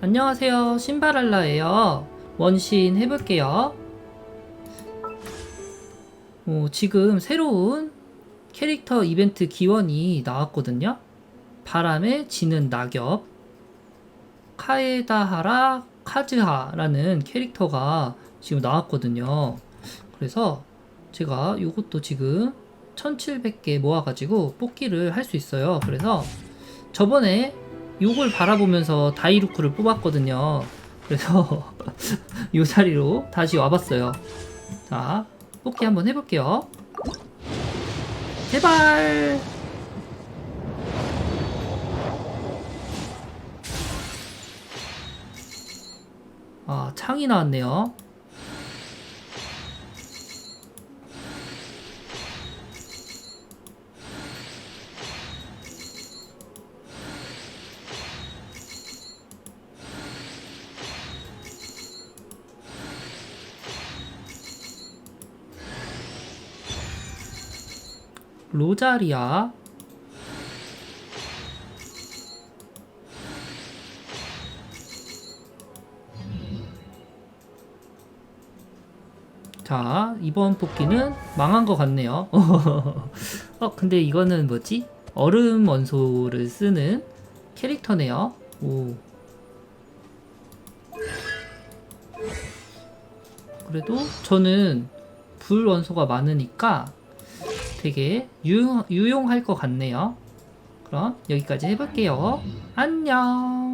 안녕하세요. 신바랄라예요. 원신 해볼게요. 어, 지금 새로운 캐릭터 이벤트 기원이 나왔거든요. 바람에 지는 낙엽. 카에다하라 카즈하라는 캐릭터가 지금 나왔거든요. 그래서 제가 이것도 지금 1700개 모아가지고 뽑기를 할 수 있어요. 그래서 저번에 요걸 바라보면서 다이루크를 뽑았거든요. 그래서 이 자리로 다시 와봤어요. 자, 뽑기 한번 해볼게요. 제발! 아, 창이 나왔네요. 로자리아. 자 이번 뽑기는 망한 것 같네요. 어 근데 이거는 뭐지? 얼음 원소를 쓰는 캐릭터네요. 오. 그래도 저는 불 원소가 많으니까 되게 유용, 유용할 것 같네요. 그럼 여기까지 해볼게요. 안녕.